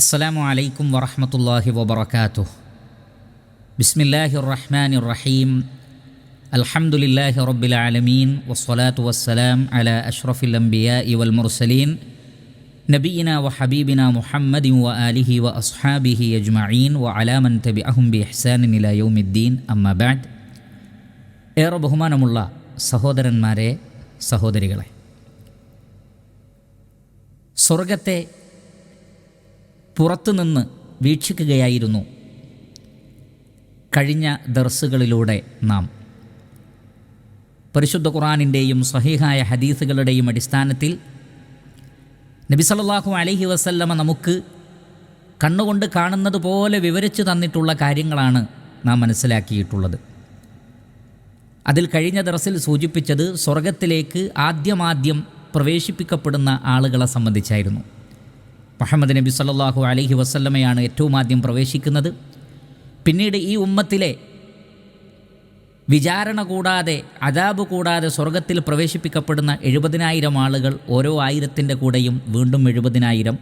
السلام عليكم ورحمة الله وبركاته بسم الله الرحمن الرحيم الحمد لله رب العالمين والصلاة والسلام على أشرف الأنبياء والمرسلين نبينا وحبيبنا محمد وآله وأصحابه أجمعين وعلى من تبعهم بإحسان إلى يوم الدين أما بعد ഏറെ ബഹുമാനമുള്ള സഹോദരന്മാരെ സഹോദരികളെ സ്വർഗത്തെ പുറത്തുനിന്ന് വീക്ഷിക്കുകയായിരുന്നു. കഴിഞ്ഞ ദർസുകളിലൂടെ നാം. പരിശുദ്ധ ഖുറാനിന്റെയും സഹിഹായ ഹദീസുകളുടെയും അടിസ്ഥാനത്തിൽ നബി അലഹി അലൈഹി വസല്ലമ നമുക്ക് കണ്ണുകൊണ്ട് കാണുന്നത് പോലെ വിവരിച്ചു തന്നിട്ടുള്ള കാര്യങ്ങളാണ് നാം മനസ്സിലാക്കിയിട്ടുള്ളത്. അതിൽ കഴിഞ്ഞ ദറസിൽ സൂചിപ്പിച്ചത് സ്വർഗത്തിലേക്ക് ആദ്യമാദ്യം പ്രവേശിപ്പിക്കപ്പെടുന്ന ആളുകളെ സംബന്ധിച്ചായിരുന്നു. മുഹമ്മദ് നബി സല്ലാഹു അലഹി വസ്ല്ലമയാണ് ഏറ്റവും ആദ്യം പ്രവേശിക്കുന്നത്. പിന്നീട് ഈ ഉമ്മത്തിലെ വിചാരണ കൂടാതെ അതാബ് കൂടാതെ സ്വർഗത്തിൽ പ്രവേശിപ്പിക്കപ്പെടുന്ന എഴുപതിനായിരം ആളുകൾ ഓരോ ആയിരത്തിന്റെ കൂടെയും വീണ്ടും എഴുപതിനായിരം.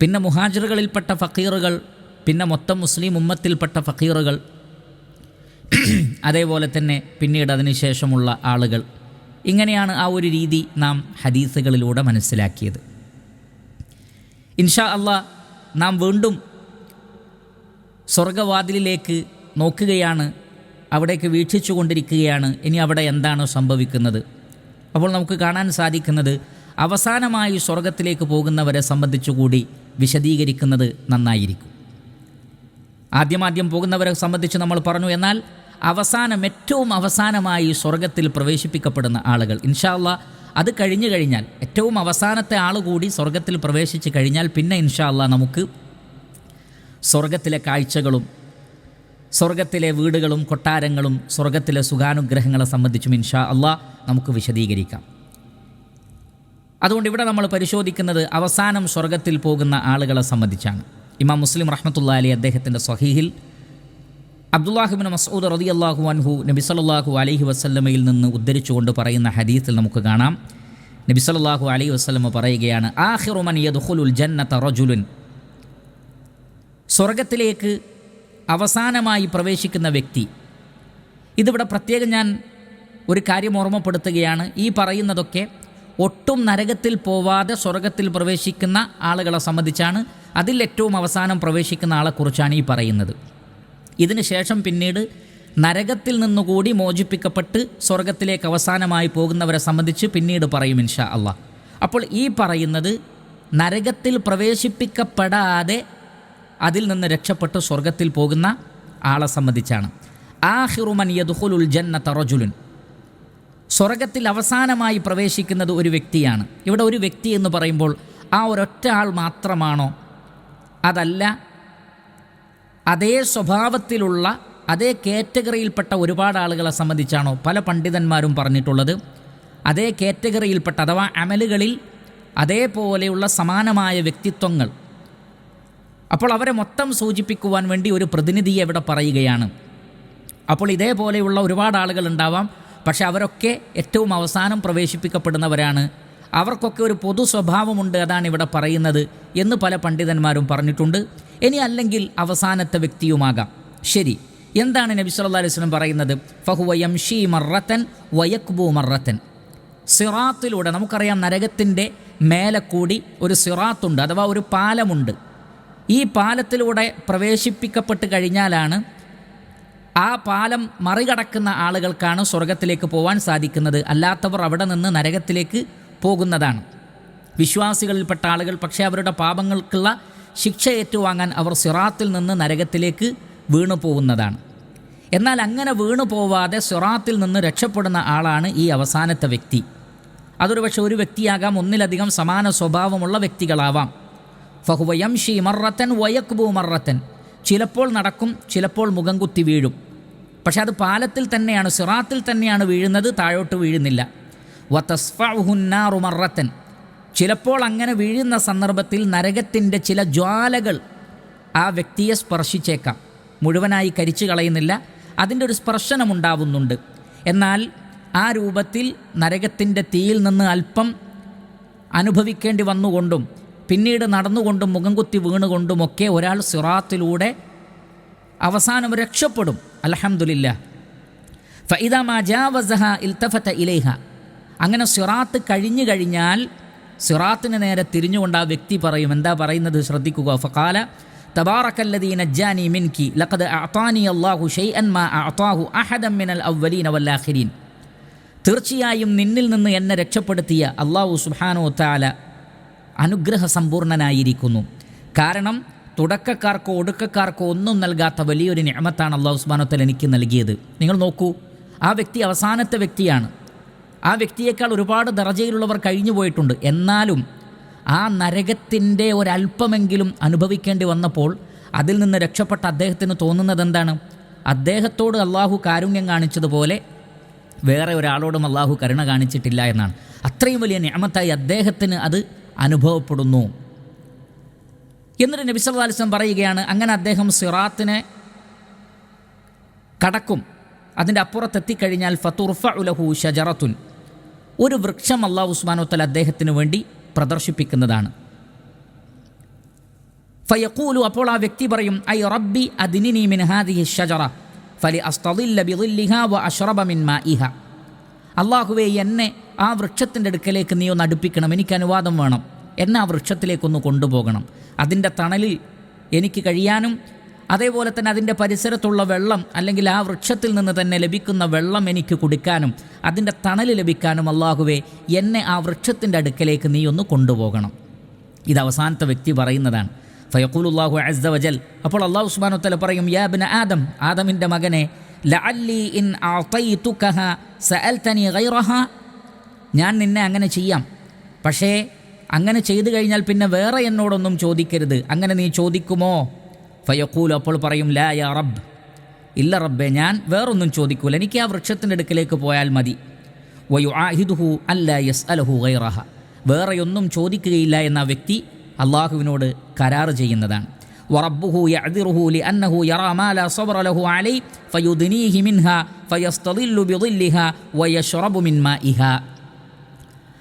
പിന്നെ മുഹാജിറുകളിൽപ്പെട്ട ഫക്കീറുകൾ പിന്നെ മൊത്തം മുസ്ലിം ഉമ്മത്തിൽപ്പെട്ട ഫക്കീറുകൾ അതേപോലെ തന്നെ പിന്നീട് അതിനുശേഷമുള്ള ആളുകൾ. ഇങ്ങനെയാണ് ആ ഒരു രീതി നാം ഹദീസുകളിലൂടെ മനസ്സിലാക്കിയത്. ഇൻഷാ അള്ളാ നാം വീണ്ടും സ്വർഗവാതിലിലേക്ക് നോക്കുകയാണ് അവിടേക്ക് വീക്ഷിച്ചു കൊണ്ടിരിക്കുകയാണ്. ഇനി അവിടെ എന്താണോ സംഭവിക്കുന്നത്? അപ്പോൾ നമുക്ക് കാണാൻ സാധിക്കുന്നത് അവസാനമായി സ്വർഗത്തിലേക്ക് പോകുന്നവരെ സംബന്ധിച്ചുകൂടി വിശദീകരിക്കുന്നത് നന്നായിരിക്കും. ആദ്യമാദ്യം പോകുന്നവരെ സംബന്ധിച്ച് നമ്മൾ പറഞ്ഞു എന്നാൽ അവസാനം ഏറ്റവും അവസാനമായി സ്വർഗത്തിൽ പ്രവേശിപ്പിക്കപ്പെടുന്ന ആളുകൾ ഇൻഷാല്ല അത് കഴിഞ്ഞു കഴിഞ്ഞാൽ ഏറ്റവും അവസാനത്തെ ആൾ കൂടി സ്വർഗത്തിൽ പ്രവേശിച്ച് കഴിഞ്ഞാൽ പിന്നെ ഇൻഷാല്ല നമുക്ക് സ്വർഗത്തിലെ കാഴ്ചകളും സ്വർഗത്തിലെ വീടുകളും കൊട്ടാരങ്ങളും സ്വർഗത്തിലെ സുഖാനുഗ്രഹങ്ങളെ സംബന്ധിച്ചും ഇൻഷാ അള്ളാ നമുക്ക് വിശദീകരിക്കാം. അതുകൊണ്ട് ഇവിടെ നമ്മൾ പരിശോധിക്കുന്നത് അവസാനം സ്വർഗത്തിൽ പോകുന്ന ആളുകളെ സംബന്ധിച്ചാണ്. ഇമാം മുസ്ലിം റഹ്മത്തുള്ള അലി അദ്ദേഹത്തിന്റെ സ്വഹീഹിൽ അബ്ദുല്ലാഹിബിൻ മസൂദ് റതി അള്ളാഹു അൻഹു നബി സല്ലാഹു അലൈഹി വസ്ല്ലമയിൽ നിന്ന് ഉദ്ധരിച്ചുകൊണ്ട് പറയുന്ന ഹദീത്തിൽ നമുക്ക് കാണാം. നബി സല്ലാഹു അലൈഹി വസ്ലമ പറയുകയാണ് ആഹിറുമൻ യദ്ഖുലുൽ ജന്നത റജുലുൻ. സ്വർഗത്തിലേക്ക് അവസാനമായി പ്രവേശിക്കുന്ന വ്യക്തി. ഇതിവിടെ പ്രത്യേകം ഞാൻ ഒരു കാര്യം ഓർമ്മപ്പെടുത്തുകയാണ്. ഈ പറയുന്നതൊക്കെ ഒട്ടും നരകത്തിൽ പോവാതെ സ്വർഗത്തിൽ പ്രവേശിക്കുന്ന ആളുകളെ സംബന്ധിച്ചാണ്. അതിൽ ഏറ്റവും അവസാനം പ്രവേശിക്കുന്ന ആളെക്കുറിച്ചാണ് ഈ പറയുന്നത്. ഇതിന് ശേഷം പിന്നീട് നരകത്തിൽ നിന്നുകൂടി മോചിപ്പിക്കപ്പെട്ട് സ്വർഗത്തിലേക്ക് അവസാനമായി പോകുന്നവരെ സംബന്ധിച്ച് പിന്നീട് പറയും ഇൻഷാ അള്ളാഹ് അപ്പോൾ ഈ പറയുന്നത് നരകത്തിൽ പ്രവേശിപ്പിക്കപ്പെടാതെ അതിൽ നിന്ന് രക്ഷപ്പെട്ട് സ്വർഗത്തിൽ പോകുന്ന ആളെ സംബന്ധിച്ചാണ്. ആഹിറുമൻ യദുഹുലുൽ ജന്ന തറജുലുൻ സ്വർഗത്തിൽ അവസാനമായി പ്രവേശിക്കുന്നത് ഒരു വ്യക്തിയാണ്. ഇവിടെ ഒരു വ്യക്തി എന്ന് പറയുമ്പോൾ ആ ഒരൊറ്റ ആൾ മാത്രമാണോ? അതല്ല അതേ സ്വഭാവത്തിലുള്ള അതേ കാറ്റഗറിയിൽപ്പെട്ട ഒരുപാട് ആളുകളെ സംബന്ധിച്ചാണോ പല പണ്ഡിതന്മാരും പറഞ്ഞിട്ടുള്ളത്. അതേ കാറ്റഗറിയിൽപ്പെട്ട അഥവാ അമലുകളിൽ അതേപോലെയുള്ള സമാനമായ വ്യക്തിത്വങ്ങൾ. അപ്പോൾ അവരെ മൊത്തം സൂചിപ്പിക്കുവാൻ വേണ്ടി ഒരു പ്രതിനിധിയെ ഇവിടെ പറയുകയാണ്. അപ്പോൾ ഇതേപോലെയുള്ള ഒരുപാട് ആളുകൾ ഉണ്ടാവാം. പക്ഷെ അവരൊക്കെ ഏറ്റവും അവസാനം പ്രവേശിപ്പിക്കപ്പെടുന്നവരാണ്. അവർക്കൊക്കെ ഒരു പൊതു സ്വഭാവമുണ്ട് അതാണ് ഇവിടെ പറയുന്നത് എന്ന് പല പണ്ഡിതന്മാരും പറഞ്ഞിട്ടുണ്ട്. ഇനി അല്ലെങ്കിൽ അവസാനത്തെ വ്യക്തിയുമാകാം. ശരി. എന്താണ് നബി സല്ലാ അലൈഹി സ്വലം പറയുന്നത്? ഫഹുവ യംഷി മറത്തൻ വയക്ബു മറത്തൻ സിറാത്തിലൂടെ നമുക്കറിയാം നരകത്തിന്റെ മേലെ കൂടി ഒരു സിറാത്തുണ്ട് അഥവാ ഒരു പാലമുണ്ട്. ഈ പാലത്തിലൂടെ പ്രവേശിപ്പിക്കപ്പെട്ട് കഴിഞ്ഞാലാണ് ആ പാലം മറികടക്കുന്ന ആളുകൾക്കാണ് സ്വർഗത്തിലേക്ക് പോകാൻ സാധിക്കുന്നത്. അല്ലാത്തവർ അവിടെ നിന്ന് നരകത്തിലേക്ക് പോകുന്നതാണ്. വിശ്വാസികളിൽപ്പെട്ട ആളുകൾ പക്ഷേ അവരുടെ പാപങ്ങൾക്കുള്ള ശിക്ഷ ഏറ്റുവാങ്ങാൻ അവർ സിറാത്തിൽ നിന്ന് നരകത്തിലേക്ക് വീണു പോകുന്നതാണ്. എന്നാൽ അങ്ങനെ വീണു പോവാതെ സിറാത്തിൽ നിന്ന് രക്ഷപ്പെടുന്ന ആളാണ് ഈ അവസാനത്തെ വ്യക്തി. അതൊരു പക്ഷേ ഒരു വ്യക്തിയാകാം ഒന്നിലധികം സമാന സ്വഭാവമുള്ള വ്യക്തികളാവാം. ഫഹുവയം ഷീ മറത്തൻ വയക്കുബു മറത്തൻ ചിലപ്പോൾ നടക്കും ചിലപ്പോൾ മുഖം കുത്തി വീഴും. പക്ഷെ അത് പാലത്തിൽ തന്നെയാണ് സിറാത്തിൽ തന്നെയാണ് വീഴുന്നത് താഴോട്ട് വീഴുന്നില്ല. വത്തസ്ഫുന്നാറു മറത്തൻ ചിലപ്പോൾ അങ്ങനെ വീഴുന്ന സന്ദർഭത്തിൽ നരകത്തിന്റെ ചില ജ്വാലകൾ ആ വ്യക്തിയെ സ്പർശിച്ചേക്കാം. മുഴുവനായി കരിച്ചു കളയുന്നില്ല. അതിന്റെ ഒരു സ്പർശനമുണ്ടാവുന്നുണ്ട് എന്നാൽ ആ രൂപത്തിൽ നരകത്തിന്റെ തീയിൽ നിന്ന് അല്പം അനുഭവിക്കേണ്ടി വന്നുകൊണ്ടും പിന്നീട് നടന്നുകൊണ്ടും മുഖം കുത്തി വീണുകൊണ്ടുമൊക്കെ ഒരാൾ സിറാത്തിലൂടെ അവസാനം രക്ഷപ്പെടും. അലഹമുല്ല ഫൈദാ ജാവസഹ ഇൽത്തഫത്ത ഇലേഹ. അങ്ങനെ സിറാത്ത് കഴിഞ്ഞു കഴിഞ്ഞാൽ സിറാത്തിന് നേരെ തിരിഞ്ഞുകൊണ്ട് ആ വ്യക്തി പറയും എന്താ പറയുന്നത്? ശ്രദ്ധിക്കുക. ഫക്കാല നജ്ജാനി മിൻകി മാ മിനൽ തീർച്ചയായും നിന്നിൽ നിന്ന് എന്നെ രക്ഷപ്പെടുത്തിയ അള്ളാഹു സുബ്ഹാനഹു താല അനുഗ്രഹ സമ്പൂർണനായിരിക്കുന്നു കാരണം തുടക്കക്കാർക്കോ ഒടുക്കക്കാർക്കോ ഒന്നും നൽകാത്ത വലിയൊരു നിയമത്താണ് അള്ളാഹു സുബാനോത്തൽ എനിക്ക് നൽകിയത്. നിങ്ങൾ നോക്കൂ ആ വ്യക്തി അവസാനത്തെ വ്യക്തിയാണ്. ആ വ്യക്തിയേക്കാൾ ഒരുപാട് ദർജയിലുള്ളവർ കഴിഞ്ഞു പോയിട്ടുണ്ട്. എന്നാലും ആ നരകത്തിന്റെ ഒരല്പമെങ്കിലും അനുഭവിക്കേണ്ടി വന്നപ്പോൾ അതിൽ നിന്ന് രക്ഷപ്പെട്ട അദ്ദേഹത്തിന് തോന്നുന്നത് എന്താണ്? അദ്ദേഹത്തോട് അള്ളാഹു കാരുണ്യം കാണിച്ചതുപോലെ വേറെ ഒരാളോടും അള്ളാഹു കരുണ കാണിച്ചിട്ടില്ല എന്നാണ്. അത്രയും വലിയ ഞാമത്തായി അദ്ദേഹത്തിന് അത് അനുഭവപ്പെടുന്നു. എന്നിട്ട് നബി സല്ലല്ലാഹു പറയുകയാണ് അങ്ങനെ അദ്ദേഹം സിറാത്തിനെ കടക്കും. അതിന്റെ അപ്പുറത്തെത്തിക്കഴിഞ്ഞാൽ ഫത്തുർഫ ഉലഹു ഷജറത്തുൻ ഒരു വൃക്ഷം അള്ളാഹു ഉസ്മാനോത്തൽ അദ്ദേഹത്തിന് വേണ്ടി പ്രദർശിപ്പിക്കുന്നതാണ്. ഫയക്കൂലു അപ്പോൾ ആ വ്യക്തി പറയും ഐ റബ്ബി ഷജറ ഫലി വ മിൻ അള്ളാഹുവേ എന്നെ ആ വൃക്ഷത്തിന്റെ അടുക്കലേക്ക് നീ ഒന്ന് അടുപ്പിക്കണം എനിക്ക് അനുവാദം വേണം. എന്നെ ആ വൃക്ഷത്തിലേക്കൊന്ന് കൊണ്ടുപോകണം. അതിന്റെ തണലിൽ എനിക്ക് കഴിയാനും അതേപോലെ തന്നെ അതിന്റെ പരിസരത്തുള്ള വെള്ളം അല്ലെങ്കിൽ ആ വൃക്ഷത്തിൽ നിന്ന് തന്നെ ലഭിക്കുന്ന വെള്ളം എനിക്ക് കൊടുക്കാനും അതിന്റെ തണൽ ലഭിക്കാനും അള്ളാഹുവേ എന്നെ ആ വൃക്ഷത്തിന്റെ അടുക്കലേക്ക് നീ ഒന്ന് കൊണ്ടുപോകണം. ഇത് അവസാനത്തെ വ്യക്തി പറയുന്നതാണ്. ഫയഖൂലുല്ലാഹു അസ്ദ വജൽ. അപ്പോൾ അള്ളാഹു ഉസ്മാനുത്തല പറയും യാ ബിന ആദം ആദമിന്റെ മകനെ ലഅല്ലി ഇൻ സഅൽതനി ഞാൻ നിന്നെ അങ്ങനെ ചെയ്യാം. പക്ഷേ അങ്ങനെ ചെയ്തു കഴിഞ്ഞാൽ പിന്നെ വേറെ എന്നോടൊന്നും ചോദിക്കരുത്. അങ്ങനെ നീ ചോദിക്കുമോ? ഫയക്കൂൽ അപ്പോൾ പറയും ലാ യാ റബ്ബ് ഇല്ല റബ്ബെ ഞാൻ വേറൊന്നും ചോദിക്കൂല എനിക്ക് ആ വൃക്ഷത്തിൻ്റെ അടുക്കലേക്ക് പോയാൽ മതി വയു ആഹിദുഹു അല്ല യസ് അലഹു ഗൈറഹ വേറെയൊന്നും ചോദിക്കുകയില്ല എന്ന ആ വ്യക്തി അള്ളാഹുവിനോട് കരാറ് ചെയ്യുന്നതാണ് وربه يعذره لأنه يرى ما لا صبر له عليه فيدنيه منها فيستظل بظلها ويشرب من مائها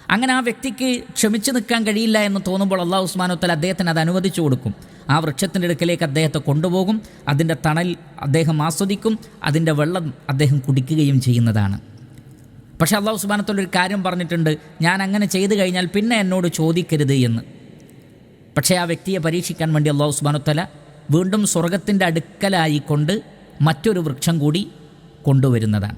അങ്ങനെ ആ വ്യക്തിക്ക് ക്ഷമിച്ചു നിൽക്കാൻ കഴിയില്ല എന്ന് തോന്നുമ്പോൾ അള്ളാഹു ഉസ്മാനുത്തൽ അദ്ദേഹത്തിന് അത് അനുവദിച്ചു കൊടുക്കും ആ വൃക്ഷത്തിന്റെ അടുക്കലേക്ക് അദ്ദേഹത്തെ കൊണ്ടുപോകും. അതിന്റെ തണൽ അദ്ദേഹം ആസ്വദിക്കും. അതിന്റെ വെള്ളം അദ്ദേഹം കുടിക്കുകയും ചെയ്യുന്നതാണ്. പക്ഷേ അള്ളാഹു ഒരു കാര്യം പറഞ്ഞിട്ടുണ്ട്. ഞാൻ അങ്ങനെ ചെയ്തു കഴിഞ്ഞാൽ പിന്നെ എന്നോട് ചോദിക്കരുത് എന്ന്. പക്ഷേ ആ വ്യക്തിയെ പരീക്ഷിക്കാൻ വേണ്ടി അള്ളാഹു സുബാനുത്തല വീണ്ടും സ്വർഗത്തിന്റെ അടുക്കലായിക്കൊണ്ട് മറ്റൊരു വൃക്ഷം കൂടി കൊണ്ടുവരുന്നതാണ്.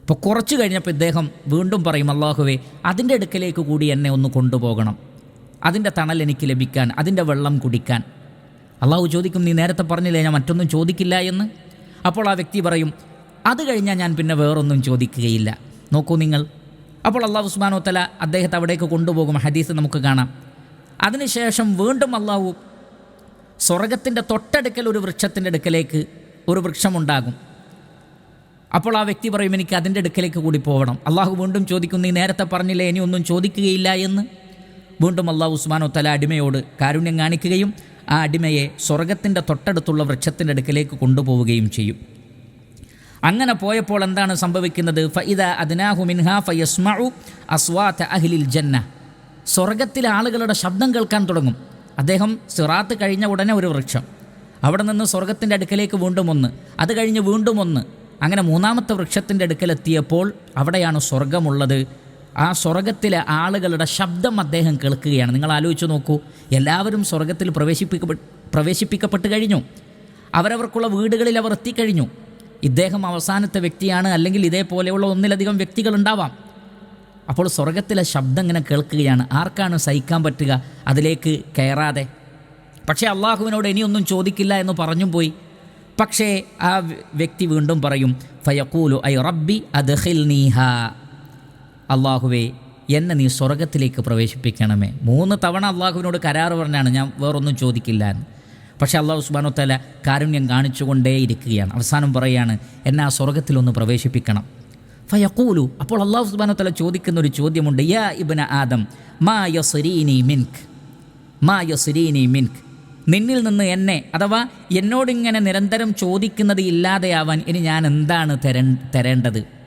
അപ്പോൾ കുറച്ച് കഴിഞ്ഞപ്പോൾ ഇദ്ദേഹം വീണ്ടും പറയും അള്ളാഹുവേ അതിന്റെ അടുക്കലേക്ക് കൂടി എന്നെ ഒന്ന് കൊണ്ടുപോകണം. അതിന്റെ തണൽ എനിക്ക് ലഭിക്കാൻ അതിന്റെ വെള്ളം കുടിക്കാൻ. അള്ളാഹു ചോദിക്കും നീ നേരത്തെ പറഞ്ഞില്ലേ ഞാൻ മറ്റൊന്നും ചോദിക്കില്ല എന്ന്? അപ്പോൾ ആ വ്യക്തി പറയും അത് കഴിഞ്ഞാൽ ഞാൻ പിന്നെ വേറൊന്നും ചോദിക്കുകയില്ല. നോക്കൂ നിങ്ങൾ. അപ്പോൾ അള്ളാഹു ഉസ്മാനോ തല അദ്ദേഹത്തെ അവിടേക്ക് കൊണ്ടുപോകും. ഹദീസ് നമുക്ക് കാണാം. അതിനുശേഷം വീണ്ടും അള്ളാഹു സ്വർഗത്തിന്റെ തൊട്ടടുക്കൽ ഒരു വൃക്ഷത്തിന്റെ അടുക്കലേക്ക് ഒരു വൃക്ഷമുണ്ടാകും. അപ്പോൾ ആ വ്യക്തി പറയും എനിക്ക് അതിന്റെ അടുക്കലേക്ക് കൂടി പോകണം അള്ളാഹു വീണ്ടും ചോദിക്കും നീ നേരത്തെ പറഞ്ഞില്ലേ ഇനി ഒന്നും ചോദിക്കുകയില്ല എന്ന്? വീണ്ടും അള്ളാഹു ഉസ്മാനോ തല അടിമയോട് കാരുണ്യം കാണിക്കുകയും ആ അടിമയെ സ്വർഗത്തിന്റെ തൊട്ടടുത്തുള്ള വൃക്ഷത്തിന്റെ അടുക്കലേക്ക് കൊണ്ടുപോവുകയും ചെയ്യും. അങ്ങനെ പോയപ്പോൾ എന്താണ് സംഭവിക്കുന്നത്? ഫഇദ അദ്നാഹു മിൻഹാ ഫയസ്മഉ അസ്വാത അഹ്ലിൽ ജന്ന. സ്വർഗത്തിലെ ആളുകളുടെ ശബ്ദം കേൾക്കാൻ തുടങ്ങും. അദ്ദേഹം സിറാത്ത് കഴിഞ്ഞ ഉടനെ ഒരു വൃക്ഷം. അവിടെ നിന്ന് സ്വർഗത്തിന്റെ അടുക്കലേക്ക് വീണ്ടും ഒന്ന് അത് കഴിഞ്ഞ് വീണ്ടും ഒന്ന് അങ്ങനെ മൂന്നാമത്തെ വൃക്ഷത്തിന്റെ അടുക്കലെത്തിയപ്പോൾ അവിടെയാണ് സ്വർഗമുള്ളത് ആ സ്വർഗത്തിലെ ആളുകളുടെ ശബ്ദം അദ്ദേഹം കേൾക്കുകയാണ്. നിങ്ങൾ ആലോചിച്ച് നോക്കൂ എല്ലാവരും സ്വർഗത്തിൽ പ്രവേശിപ്പിക്കപ്പെട്ട് പ്രവേശിപ്പിക്കപ്പെട്ട് കഴിഞ്ഞു. അവരവർക്കുള്ള വീടുകളിൽ അവർ എത്തിക്കഴിഞ്ഞു. ഇദ്ദേഹം അവസാനത്തെ വ്യക്തിയാണ് അല്ലെങ്കിൽ ഇതേപോലെയുള്ള ഒന്നിലധികം വ്യക്തികൾ ഉണ്ടാവാം. അപ്പോൾ സ്വർഗത്തിലെ ശബ്ദം ഇങ്ങനെ കേൾക്കുകയാണ്. ആർക്കാണ് സഹിക്കാൻ പറ്റുക? അതിലേക്ക് കയറാതെ. പക്ഷേ അള്ളാഹുവിനോട് ഇനിയൊന്നും ചോദിക്കില്ല എന്ന് പറഞ്ഞും പോയി. പക്ഷേ ആ വ്യക്തി വീണ്ടും പറയും ഫയക്കൂലു ഐ റബ്ബി അദ്ഹിൽ നീഹ അള്ളാഹുവേ എന്നെ നീ സ്വർഗത്തിലേക്ക് പ്രവേശിപ്പിക്കണമേ. മൂന്ന് തവണ അള്ളാഹുവിനോട് കരാർ പറഞ്ഞാണ് ഞാൻ വേറൊന്നും ചോദിക്കില്ല എന്ന്. പക്ഷേ അള്ളാഹു സുബാനോ തല കാരുണ്യം കാണിച്ചുകൊണ്ടേ ഇരിക്കുകയാണ്. അവസാനം പറയുകയാണ് എന്നെ ആ സ്വർഗത്തിലൊന്ന് പ്രവേശിപ്പിക്കണം. ഫയക്കൂലു അപ്പോൾ അള്ളാഹു സുബാനോ തല ചോദിക്കുന്ന ഒരു ചോദ്യമുണ്ട്. യാ ഇബന ആദം മാ യസരീനി മിൻക് മാ യസരീനി മിൻക് നിന്നിൽ നിന്ന് എന്നെ അഥവാ എന്നോടിങ്ങനെ നിരന്തരം ചോദിക്കുന്നത് ഇല്ലാതെയാവാൻ ഇനി ഞാൻ എന്താണ് തര തരേണ്ടത്?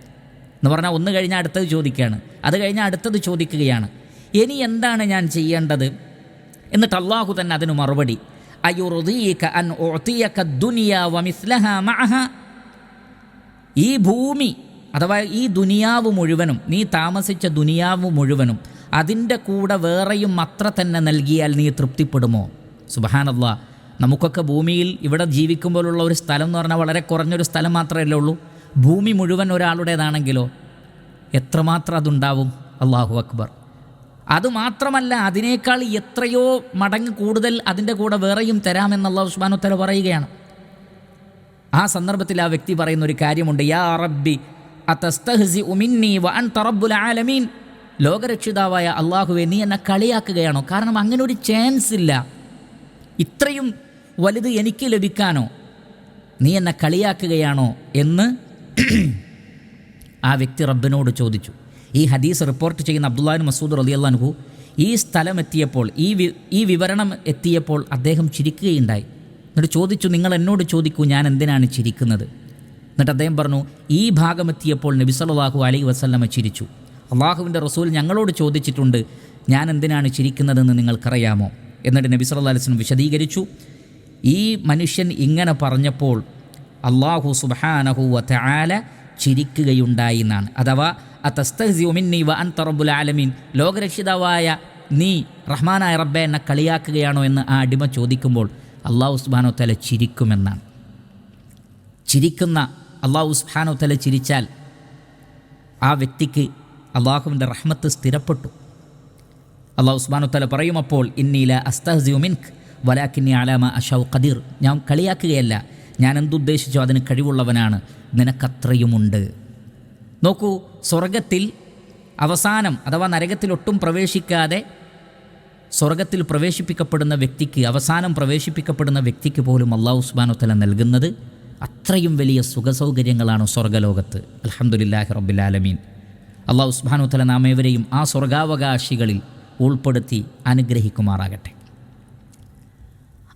എന്ന് പറഞ്ഞാൽ ഒന്ന് കഴിഞ്ഞാൽ അടുത്തത് ചോദിക്കുകയാണ്. അത് കഴിഞ്ഞാൽ അടുത്തത് ചോദിക്കുകയാണ്. ഇനി എന്താണ് ഞാൻ ചെയ്യേണ്ടത്? എന്നിട്ട് അള്ളാഹു തന്നെ അതിന് മറുപടി. അൻ ഈ ഭൂമി അഥവാ ഈ ദുനിയാവ് മുഴുവനും നീ താമസിച്ച ദുനിയാവ് മുഴുവനും അതിന്റെ കൂടെ വേറെയും അത്ര തന്നെ നൽകിയാൽ നീ തൃപ്തിപ്പെടുമോ? സുബഹാനല്ല. നമുക്കൊക്കെ ഭൂമിയിൽ ഇവിടെ ജീവിക്കുമ്പോഴുള്ള ഒരു സ്ഥലം എന്ന് പറഞ്ഞാൽ വളരെ കുറഞ്ഞൊരു സ്ഥലം മാത്രമല്ലേ ഉള്ളൂ. ഭൂമി മുഴുവൻ ഒരാളുടേതാണെങ്കിലോ എത്രമാത്രം അതുണ്ടാവും? അള്ളാഹു അക്ബർ. അതുമാത്രമല്ല അതിനേക്കാൾ എത്രയോ മടങ്ങ് കൂടുതൽ അതിന്റെ കൂടെ വേറെയും തരാമെന്ന് അള്ളാഹു ഉസ്മാനുത്തല പറയുകയാണ്. ആ സന്ദർഭത്തിൽ ആ വ്യക്തി പറയുന്ന ഒരു കാര്യമുണ്ട്. യാ റബ്ബി വ ആലമീൻ. ലോകരക്ഷിതാവായ അള്ളാഹുവെ നീ എന്നെ കളിയാക്കുകയാണോ? കാരണം അങ്ങനെ ഒരു ചാൻസ് ഇല്ല. ഇത്രയും വലുത് എനിക്ക് ലഭിക്കാനോ? നീ എന്നെ കളിയാക്കുകയാണോ എന്ന് ആ വ്യക്തി റബ്ബിനോട് ചോദിച്ചു ഈ ഹദീസ് റിപ്പോർട്ട് ചെയ്യുന്ന അബ്ദുല്ലാൻ മസൂദ് റലി അള്ളാൻഹു ഈ സ്ഥലം എത്തിയപ്പോൾ ഈ ഈ വിവരണം എത്തിയപ്പോൾ അദ്ദേഹം ചിരിക്കുകയുണ്ടായി. എന്നിട്ട് ചോദിച്ചു നിങ്ങൾ എന്നോട് ചോദിക്കൂ ഞാൻ എന്തിനാണ് ചിരിക്കുന്നത്? എന്നിട്ട് അദ്ദേഹം പറഞ്ഞു ഈ ഭാഗം എത്തിയപ്പോൾ നബി സല്ലല്ലാഹു അലൈഹി വസല്ലമ ചിരിച്ചു. അള്ളാഹുവിന്റെ റസൂൽ ഞങ്ങളോട് ചോദിച്ചിട്ടുണ്ട് ഞാൻ എന്തിനാണ് ചിരിക്കുന്നതെന്ന് നിങ്ങൾക്കറിയാമോ? എന്നിട്ട് നബി വസല്ലം വിശദീകരിച്ചു ഈ മനുഷ്യൻ ഇങ്ങനെ പറഞ്ഞപ്പോൾ അള്ളാഹു സുബ്ഹാനഹു വ ചിരിക്കുകയുണ്ടായി എന്നാണ്. അഥവാ അ അത്തസ്തഹ്സിഉമിന്നി വ അൻത റബ്ബുൽ ആലമീൻ ലോകരക്ഷിതാവായ നീ റഹ്മാനായ റബ്ബെ എന്നെ കളിയാക്കുകയാണോ എന്ന് ആ അടിമ ചോദിക്കുമ്പോൾ അള്ളാഹു സുബാനോ തല ചിരിക്കുമെന്നാണ്. ചിരിക്കുന്ന അള്ളാഹു സുബാനോ തല ചിരിച്ചാൽ ആ വ്യക്തിക്ക് അള്ളാഹുവിന്റെ റഹ്മത്ത് സ്ഥിരപ്പെട്ടു. അള്ളാഹു സുബ്ഹാനഹു തല പറയും അപ്പോൾ ഇന്നീല അസ്തഹ്സിഉ മിൻക് വലാക്കിന്നി ആലാമ അഷൗ ഖദീർ. ഞാൻ കളിയാക്കുകയല്ല ഞാൻ എന്തുദ്ദേശിച്ചോ അതിന് കഴിവുള്ളവനാണ്. നിനക്കത്രയുമുണ്ട്. നോക്കൂ സ്വർഗത്തിൽ അവസാനം അഥവാ നരകത്തിലൊട്ടും പ്രവേശിക്കാതെ സ്വർഗത്തിൽ പ്രവേശിപ്പിക്കപ്പെടുന്ന വ്യക്തിക്ക് അവസാനം പ്രവേശിപ്പിക്കപ്പെടുന്ന വ്യക്തിക്ക് പോലും അള്ളാഹു സുബാനുത്തല നൽകുന്നത് അത്രയും വലിയ സുഖസൗകര്യങ്ങളാണ് സ്വർഗലോകത്ത് അലഹമുല്ലാഹി റബ്ബുലാലമീൻ അള്ളാഹു സുബാനുത്തല നാം ഏവരെയും ആ സ്വർഗാവകാശികളിൽ ഉൾപ്പെടുത്തി അനുഗ്രഹിക്കുമാറാകട്ടെ.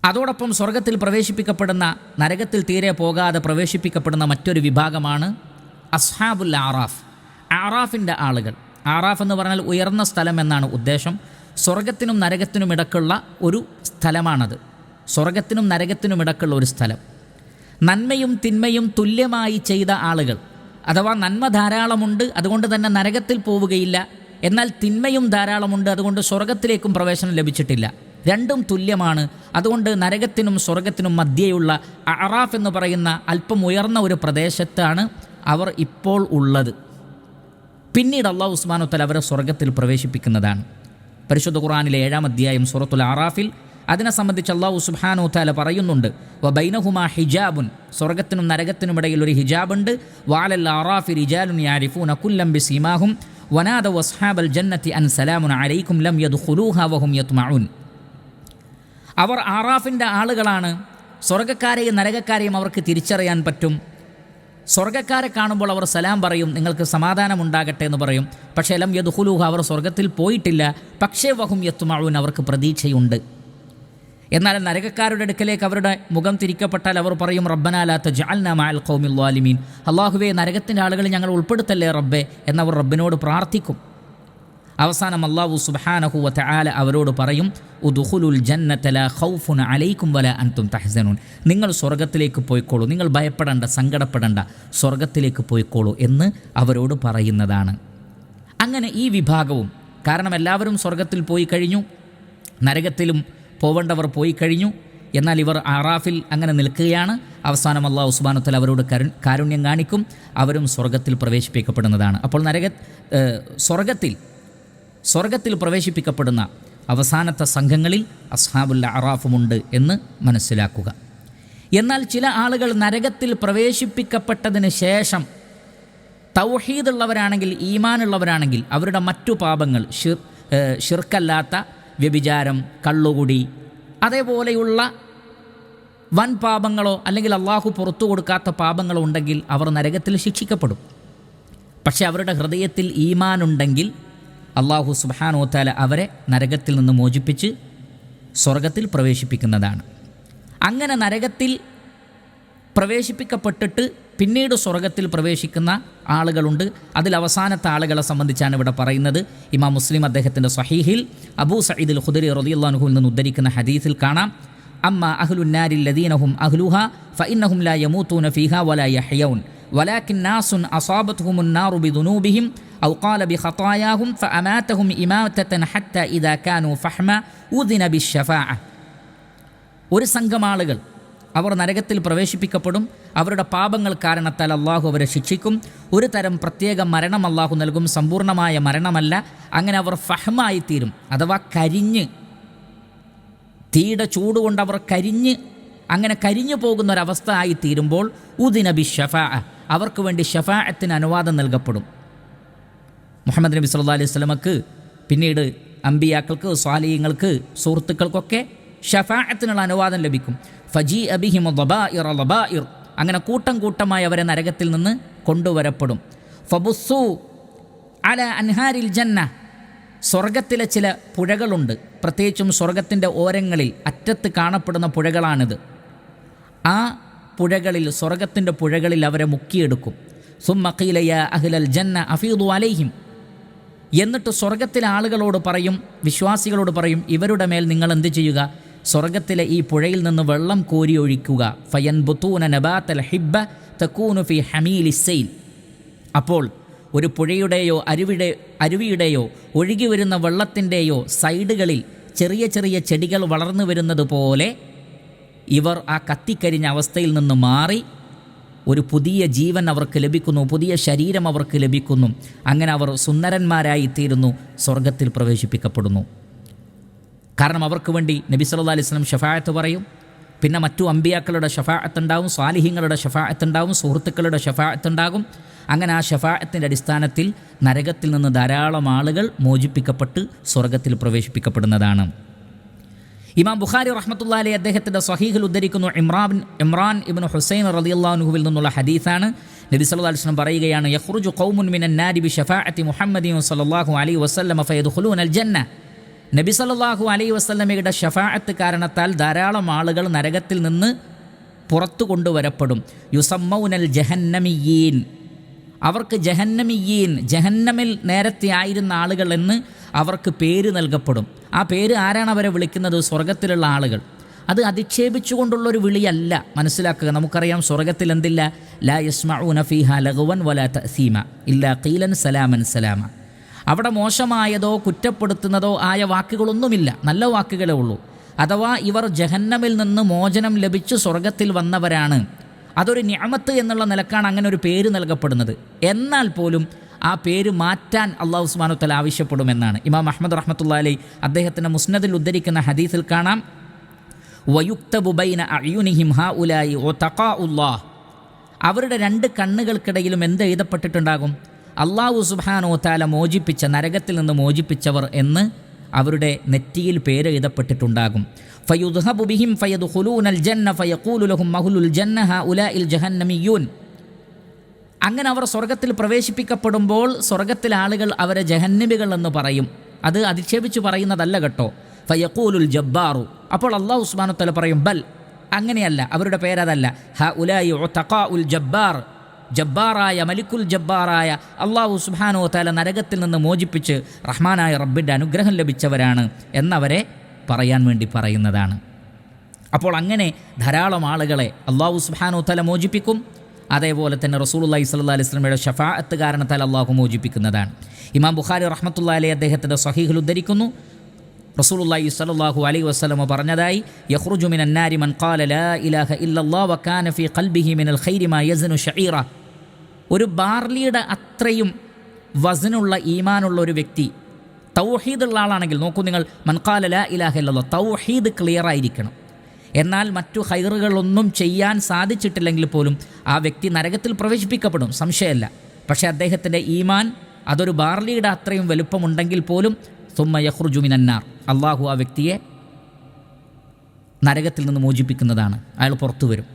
അതോടൊപ്പം സ്വർഗത്തിൽ പ്രവേശിപ്പിക്കപ്പെടുന്ന നരകത്തിൽ തീരെ പോകാതെ പ്രവേശിപ്പിക്കപ്പെടുന്ന മറ്റൊരു വിഭാഗമാണ് അസ്ഹാബുൽ ആറാഫ് ആറാഫിന്റെ ആളുകൾ. ആറാഫ് എന്ന് പറഞ്ഞാൽ ഉയർന്ന സ്ഥലം എന്നാണ് ഉദ്ദേശം. സ്വർഗത്തിനും നരകത്തിനും ഇടക്കുള്ള ഒരു സ്ഥലമാണത്. സ്വർഗത്തിനും നരകത്തിനും ഇടക്കുള്ള ഒരു സ്ഥലം. നന്മയും തിന്മയും തുല്യമായി ചെയ്ത ആളുകൾ. അഥവാ നന്മ ധാരാളമുണ്ട് അതുകൊണ്ട് തന്നെ നരകത്തിൽ പോവുകയില്ല. എന്നാൽ തിന്മയും ധാരാളമുണ്ട് അതുകൊണ്ട് സ്വർഗത്തിലേക്കും പ്രവേശനം ലഭിച്ചിട്ടില്ല. രണ്ടും തുല്യമാണ്. അതുകൊണ്ട് നരകത്തിനും സ്വർഗത്തിനും മധ്യേയുള്ള അറാഫ് എന്ന് പറയുന്ന അല്പം ഉയർന്ന ഒരു പ്രദേശത്താണ് അവർ ഇപ്പോൾ ഉള്ളത്. പിന്നീട് അള്ളാഹു ഉസ്മാനുത്തൽ അവരെ സ്വർഗത്തിൽ പ്രവേശിപ്പിക്കുന്നതാണ്. പരിശുദ്ധ ഖുറാനിലെ ഏഴാം അധ്യായം സൂറത്തുൽ ആറാഫിൽ അതിനെ സംബന്ധിച്ച് അള്ളാഹു സുബ്ഹാനു താല പറയുന്നുണ്ട് വ ബൈനഹുമാ ഹിജാബുൻ സ്വർഗത്തിനും നരകത്തിനും ഇടയിൽ ഒരു ഹിജാബുണ്ട് വാലൽ ആറാഫി റിജാലുൻ യാരിഫൂന കുല്ലം സീമാഹും വനാദ വസ്ഹാബൽ ജന്നത്തി അൻ സലാമുൻ അലൈക്കും ലം യദ്ഖുലൂഹ വഹും യത്മഊൻ അവർ ആറാഫിന്റെ ആളുകളാണ്. സ്വർഗക്കാരെയും നരകക്കാരെയും അവർക്ക് തിരിച്ചറിയാൻ പറ്റും. സ്വർഗക്കാരെ കാണുമ്പോൾ അവർ സലാം പറയും നിങ്ങൾക്ക് സമാധാനം ഉണ്ടാകട്ടെ എന്ന് പറയും. പക്ഷേ ലം യദുഹുലൂഹ അവർ സ്വർഗത്തിൽ പോയിട്ടില്ല. പക്ഷേ വഹും യത്തുമാവൂൻ അവർക്ക് പ്രതീക്ഷയുണ്ട്. എന്നാൽ നരകക്കാരുടെ അടുക്കലേക്ക് അവരുടെ മുഖം തിരിക്കപ്പെട്ടാൽ അവർ പറയും റബ്ബനാലാത്ത ജാൽന മാൽ ഖൗമിൽ വാലിമീൻ അള്ളാഹുവെ നരകത്തിന്റെ ആളുകളെ ഞങ്ങൾ ഉൾപ്പെടുത്തല്ലേ റബ്ബെ? എന്നവർ റബ്ബിനോട് പ്രാർത്ഥിക്കും. അവസാനം അള്ളാഹു സുബ്ഹാനഹു വ തആല അവരോട് പറയും ഉദുഹുലുൽ ജന്നത്തല ഖൗഫുൻ അലൈക്കും വല അൻതും തഹസനൂൻ. നിങ്ങൾ സ്വർഗത്തിലേക്ക് പോയിക്കോളൂ. നിങ്ങൾ ഭയപ്പെടേണ്ട സങ്കടപ്പെടേണ്ട സ്വർഗത്തിലേക്ക് പോയിക്കോളൂ എന്ന് അവരോട് പറയുന്നതാണ്. അങ്ങനെ ഈ വിഭാഗവും കാരണം എല്ലാവരും സ്വർഗത്തിൽ പോയി കഴിഞ്ഞു നരകത്തിലും പോവേണ്ടവർ പോയി കഴിഞ്ഞു എന്നാൽ ഇവർ അറാഫിൽ അങ്ങനെ നിൽക്കുകയാണ്. അവസാനം അള്ളാഹു ഉസ്മാനുത്തൽ അവരോട് കരു കാരുണ്യം കാണിക്കും അവരും സ്വർഗത്തിൽ പ്രവേശിപ്പിക്കപ്പെടുന്നതാണ്. അപ്പോൾ നരക സ്വർഗത്തിൽ സ്വർഗത്തിൽ പ്രവേശിപ്പിക്കപ്പെടുന്ന അവസാനത്തെ സംഘങ്ങളിൽ അസ്ഹാബുല്ല അറാഫുമുണ്ട് എന്ന് മനസ്സിലാക്കുക. എന്നാൽ ചില ആളുകൾ നരകത്തിൽ പ്രവേശിപ്പിക്കപ്പെട്ടതിന് ശേഷം തൗഹീദുള്ളവരാണെങ്കിൽ ഈമാനുള്ളവരാണെങ്കിൽ അവരുടെ മറ്റു പാപങ്ങൾ ഷിർ ഷിർക്കല്ലാത്ത വ്യഭിചാരം കള്ളുകുടി അതേപോലെയുള്ള വൻ പാപങ്ങളോ അല്ലെങ്കിൽ അള്ളാഹു പുറത്തു കൊടുക്കാത്ത പാപങ്ങളോ ഉണ്ടെങ്കിൽ അവർ നരകത്തിൽ ശിക്ഷിക്കപ്പെടും. പക്ഷേ അവരുടെ ഹൃദയത്തിൽ ഈമാനുണ്ടെങ്കിൽ അള്ളാഹു സുബാനോത്താല അവരെ നരകത്തിൽ നിന്ന് മോചിപ്പിച്ച് സ്വർഗത്തിൽ പ്രവേശിപ്പിക്കുന്നതാണ്. അങ്ങനെ നരകത്തിൽ പ്രവേശിപ്പിക്കപ്പെട്ടിട്ട് പിന്നീട് സ്വർഗത്തിൽ പ്രവേശിക്കുന്ന ആളുകളുണ്ട്. അതിൽ അവസാനത്തെ ആളുകളെ സംബന്ധിച്ചാണ് ഇവിടെ പറയുന്നത്. ഇമാം മുസ്ലിം അദ്ദേഹത്തിന്റെ സഹീഹിൽ അബൂ സയ്യിദുൽ ഖുദരി റലിയുല്ലാൻഹുവിൽ നിന്ന് ഉദ്ധരിക്കുന്ന ഹദീസിൽ കാണാം. അമ്മ അഹ്ലുന്നാരി ലദീനഹും അഹ്ലുഹ ഫഇന്നഹും ലാ യമൂത്തൂന ഫിഹ വലാ യഹ്യൗൻ വലാക്കിൻ നാസുൻ അസാബത്ഹുമുന്നാറു ദുനൂബിഹിം ഔ ഖാല ബി ഖതായാഹും إماتة حتى إذا ഇദാ കാനു ഫഹ്മ ഉദിന ബി ഒരു സംഘം ആളുകൾ അവർ നരകത്തിൽ പ്രവേശിപ്പിക്കപ്പെടും. അവരുടെ പാപങ്ങൾ കാരണത്താൽ അള്ളാഹു അവരെ ശിക്ഷിക്കും. ഒരു തരം പ്രത്യേക മരണം അള്ളാഹു നൽകും. സമ്പൂർണമായ മരണമല്ല. അങ്ങനെ അവർ ഫഹമായി തീരും. അഥവാ കരിഞ്ഞ്. തീയുടെ ചൂടുകൊണ്ട് അവർ കരിഞ്ഞ്. അങ്ങനെ കരിഞ്ഞു പോകുന്ന ഒരവസ്ഥ ആയി തീരുമ്പോൾ ഉദിനബി ഷഫാ അവർക്ക് വേണ്ടി ഷഫാഅത്തിന് അനുവാദം നൽകപ്പെടും. മുഹമ്മദ് നബി സല്ലാ അലൈഹി സ്വലമക്ക് പിന്നീട് അമ്പിയാക്കൾക്ക് സ്വാലീയങ്ങൾക്ക് സുഹൃത്തുക്കൾക്കൊക്കെ ഷഫാഅത്തിനുള്ള അനുവാദം ലഭിക്കും. ഫജി അബിഹിമ ദബാ ഇർ ദബാ ഇർ അങ്ങനെ കൂട്ടം കൂട്ടമായി അവരെ നരകത്തിൽ നിന്ന് കൊണ്ടുവരപ്പെടും. ഫബുസു അല അൻഹാരിൽ ജന്ന. സ്വർഗത്തിലെ ചില പുഴകളുണ്ട്. പ്രത്യേകിച്ചും സ്വർഗത്തിന്റെ ഓരങ്ങളിൽ അറ്റത്ത് കാണപ്പെടുന്ന പുഴകളാണിത്. ആ പുഴകളിൽ സ്വർഗത്തിന്റെ പുഴകളിൽ അവരെ മുക്കിയെടുക്കും. സുമ്മഖീലയ അഹ്ലൽ ജന്ന അഫീദു അലൈഹിം. എന്നിട്ട് സ്വർഗത്തിലെ ആളുകളോട് പറയും വിശ്വാസികളോട് പറയും ഇവരുടെ മേൽ നിങ്ങൾ എന്ത് ചെയ്യുക? സ്വർഗത്തിലെ ഈ പുഴയിൽ നിന്ന് വെള്ളം കോരി ഒഴിക്കുക. ഫയൻ ബുത്തൂന നബാത്തൽ ഹിബ്ബ തക്കൂനു ഫി ഹമീലി അപ്പോൾ ഒരു പുഴയുടെയോ അരുവിടെ അരുവിയുടെയോ ഒഴുകി വരുന്ന വെള്ളത്തിന്റെയോ സൈഡുകളിൽ ചെറിയ ചെറിയ ചെടികൾ വളർന്നു വരുന്നത് പോലെ ഇവർ ആ കത്തിക്കരിഞ്ഞ അവസ്ഥയിൽ നിന്ന് മാറി ഒരു പുതിയ ജീവൻ അവർക്ക് ലഭിക്കുന്നു പുതിയ ശരീരം അവർക്ക് ലഭിക്കുന്നു. അങ്ങനെ അവർ സുന്ദരന്മാരായി തീരുന്നു സ്വർഗത്തിൽ പ്രവേശിപ്പിക്കപ്പെടുന്നു. കാരണം അവർക്ക് വേണ്ടി നബി സല്ലാ അലൈഹി സ്വലം ഷഫായത്ത് പറയും. പിന്നെ മറ്റു അമ്പിയാക്കളുടെ ഷഫായത്തുണ്ടാവും സ്വാലിഹ്യങ്ങളുടെ ഷഫായത്തുണ്ടാവും സുഹൃത്തുക്കളുടെ ഷഫായത്തുണ്ടാകും അങ്ങനെ ആ ഷഫായത്തിന്റെ അടിസ്ഥാനത്തിൽ നരകത്തിൽ നിന്ന് ധാരാളം ആളുകൾ മോചിപ്പിക്കപ്പെട്ട് സ്വർഗത്തിൽ പ്രവേശിപ്പിക്കപ്പെടുന്നതാണ്. ഇമാം ബുഖാരി റഹ്മത്തുള്ള അലി അദ്ദേഹത്തിന്റെ സ്വഹീഹിൽ ഉദ്ധരിക്കുന്നു ഇമ്രാൻ ഇമ്രാൻ ഇബിൻ ഹുസൈൻ റളിയല്ലാഹുവിൽ നിന്നുള്ള ഹദീസാണ്. നബി സല്ലല്ലാഹു അലൈഹി വസല്ലം പറയുകയാണ് യഹ്റുജു ഖൗമുൻ മിനൻ നാരി ബി ഷഫാഅത്തി മുഹമ്മദിൻ സല്ലല്ലാഹു അലൈഹി വസല്ലം അൽ ജന്ന. നബി സല്ലല്ലാഹു അലൈഹി വസല്ലമയുടെ ഷഫാഅത്ത് കാരണത്താൽ ധാരാളം ആളുകൾ നരകത്തിൽ നിന്ന് പുറത്തു കൊണ്ടുവരപ്പെടും. യുസമ്മൗനൽ ജഹന്നമിയീൻ. അവർക്ക് ജഹന്നമിയീൻ ജഹന്നമിൽ നേരത്തെ ആയിരുന്ന ആളുകൾ എന്ന് അവർക്ക് പേര് നൽകപ്പെടും. ആ പേര് ആരാണ് അവരെ വിളിക്കുന്നത്? സ്വർഗത്തിലുള്ള ആളുകൾ. അത് അധിക്ഷേപിച്ചുകൊണ്ടുള്ളൊരു വിളിയല്ല. മനസ്സിലാക്കുക നമുക്കറിയാം സ്വർഗത്തിൽ എന്തില്ല? ലാ യസ്മഊന നഫീഹ ലഘുവൻ വല തസീമ ഇല്ല കീലൻ സലാമൻ സലാമ. അവിടെ മോശമായതോ കുറ്റപ്പെടുത്തുന്നതോ ആയ വാക്കുകളൊന്നുമില്ല. നല്ല വാക്കുകളേ ഉള്ളൂ. അഥവാ ഇവർ ജഹന്നമിൽ നിന്ന് മോചനം ലഭിച്ച് സ്വർഗത്തിൽ വന്നവരാണ്. അതൊരു ഞാമത്ത് എന്നുള്ള നിലക്കാണ് അങ്ങനെ ഒരു പേര് നൽകപ്പെടുന്നത്. എന്നാൽ പോലും ആ പേര് മാറ്റാൻ അള്ളാഹു സുബാനുത്തല ആവശ്യപ്പെടുമെന്നാണ്. ഇമാം അഹമ്മദ് റഹ്മത്തുള്ള അലൈ അദ്ദേഹത്തിന്റെ മുസ്നദിൽ ഉദ്ധരിക്കുന്ന ഹദീസിൽ കാണാം. വയുക്തബുബൈന അയുനിഹിം ഹ ഉലായി ഒ തക്കാ ഉല്ലാഹ് അവരുടെ രണ്ട് കണ്ണുകൾക്കിടയിലും എന്ത് എഴുതപ്പെട്ടിട്ടുണ്ടാകും? അള്ളാഹു സുബാനോ താല മോചിപ്പിച്ച നരകത്തിൽ നിന്ന് മോചിപ്പിച്ചവർ എന്ന് അവരുടെ നെറ്റിയിൽ പേര് എഴുതപ്പെട്ടിട്ടുണ്ടാകും. ഫയുദ്ഹബു ബിഹിം അൽ ജന്ന ഫയഖൂലു ലഹും മഹ്ലുൽ ജന്ന ഹഉലാഇൽ ജഹന്നമിയൂൻ. അങ്ങനെ അവർ സ്വർഗത്തിൽ പ്രവേശിപ്പിക്കപ്പെടുമ്പോൾ സ്വർഗത്തിലെ ആളുകൾ അവരെ ജഹന്നബികൾ എന്ന് പറയും. അത് അധിക്ഷേപിച്ച് പറയുന്നതല്ല കേട്ടോ. ഫയക്കൂലുൽ ജബ്ബാറു. അപ്പോൾ അള്ളാഹു ഉസ്മാനത്തല പറയും ബൽ. അങ്ങനെയല്ല അവരുടെ പേരതല്ല. ഹ ഉലായി ഉൽ ജബ്ബാർ. ജബ്ബാറായ മലിക്കുൽ ജബ്ബാറായ അള്ളാഹു സുബാനോ തല നരകത്തിൽ നിന്ന് മോചിപ്പിച്ച് റഹ്മാനായ റബ്ബിന്റെ അനുഗ്രഹം ലഭിച്ചവരാണ് എന്നവരെ പറയാൻ വേണ്ടി പറയുന്നതാണ്. അപ്പോൾ അങ്ങനെ ധാരാളം ആളുകളെ അള്ളാഹു സുബാനോ തല മോചിപ്പിക്കും അതേപോലെ തന്നെ റസൂലുല്ലാഹി സ്വല്ലാ അലൈഹി സ്വലമയുടെ ഷഫാഅത്ത് കാരണത്താൽ അള്ളാഹു മോചിപ്പിക്കുന്നതാണ്. ഇമാം ബുഖാരി റഹ്മത്തുള്ള അലി അദ്ദേഹത്തിന്റെ സഹീഹിൽ ഉദ്ധരിക്കുന്നു. റസൂലുള്ളാഹി സ്വല്ലല്ലാഹു അലൈഹി വസല്ലമ പറഞ്ഞതായി യഖ്റുജു മിനൻ നാരി മൻ ഖാല ലാ ഇലാഹ ഇല്ലല്ലാഹ് വകാന ഫീ ഖൽബിഹി മിനൽ ഖൈരി മാ യസ്നു ഷഈറ ഒരു ബാർലിയുടെ അത്രയും വസനുള്ള ഈമാനുള്ള ഒരു വ്യക്തി തൗഹീദുള്ള ആളാണെങ്കിൽ നോക്കൂ നിങ്ങൾ മൻ ഖാല ലാ ഇലാഹ ഇല്ലല്ലാഹ് തൗഹീദ് ക്ലിയർ ആയിരിക്കണം. എന്നാൽ മറ്റു ഹൈറുകളൊന്നും ചെയ്യാൻ സാധിച്ചിട്ടില്ലെങ്കിൽ പോലും ആ വ്യക്തി നരകത്തിൽ പ്രവേശിപ്പിക്കപ്പെടും. സംശയമല്ല. പക്ഷേ അദ്ദേഹത്തിന്റെ ഈമാൻ അതൊരു ബാർലിയുടെ അത്രയും വലുപ്പമുണ്ടെങ്കിൽ പോലും സുമ്മ യഹ്റുജു മിനന്നാർ. അള്ളാഹു ആ വ്യക്തിയെ നരകത്തിൽ നിന്ന് മോചിപ്പിക്കുന്നതാണ്. അയാൾ പുറത്തു വരും.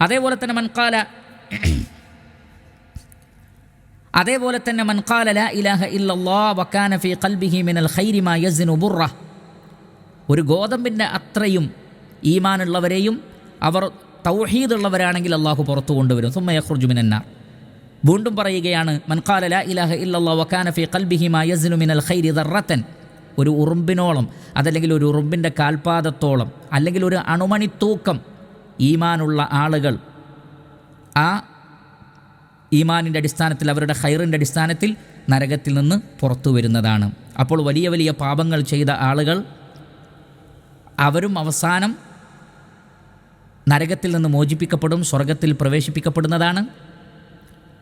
അതേപോലെ തന്നെ മൻകാല അതേപോലെ തന്നെ മൻകാലല ലാ ഇലാഹ ഇല്ലല്ലാ വക്കാന ഫി ഖൽബിഹി മിനൽ ഒരു ഗോതമ്പിന്റെ അത്രയും ഈമാനുള്ളവരെയും അവർ തൗഹീദുള്ളവരാണെങ്കിൽ അള്ളാഹു പുറത്തു കൊണ്ടുവരും. സുമ്മയഖുർജുമിനാർ വീണ്ടും പറയുകയാണ് മൻഖാല ലാ ഇലാഹ ഇല്ലല്ലാ വക്കാന കൽബിഹിമ യസ്ലു മിനൽ ഖൈരി ദറത്തൻ ഒരു ഉറുമ്പിനോളം അതല്ലെങ്കിൽ ഒരു ഉറുമ്പിന്റെ കാൽപാദത്തോളം അല്ലെങ്കിൽ ഒരു അണുമണിത്തൂക്കം ഈമാനുള്ള ആളുകൾ ആ ഈമാനിന്റെ അടിസ്ഥാനത്തിൽ അവരുടെ ഹൈറിന്റെ അടിസ്ഥാനത്തിൽ നരകത്തിൽ നിന്ന് പുറത്തു വരുന്നതാണ്. അപ്പോൾ വലിയ വലിയ പാപങ്ങൾ ചെയ്ത ആളുകൾ അവരും അവസാനം നരകത്തിൽ നിന്ന് മോചിപ്പിക്കപ്പെടും സ്വർഗത്തിൽ പ്രവേശിപ്പിക്കപ്പെടുന്നതാണ്.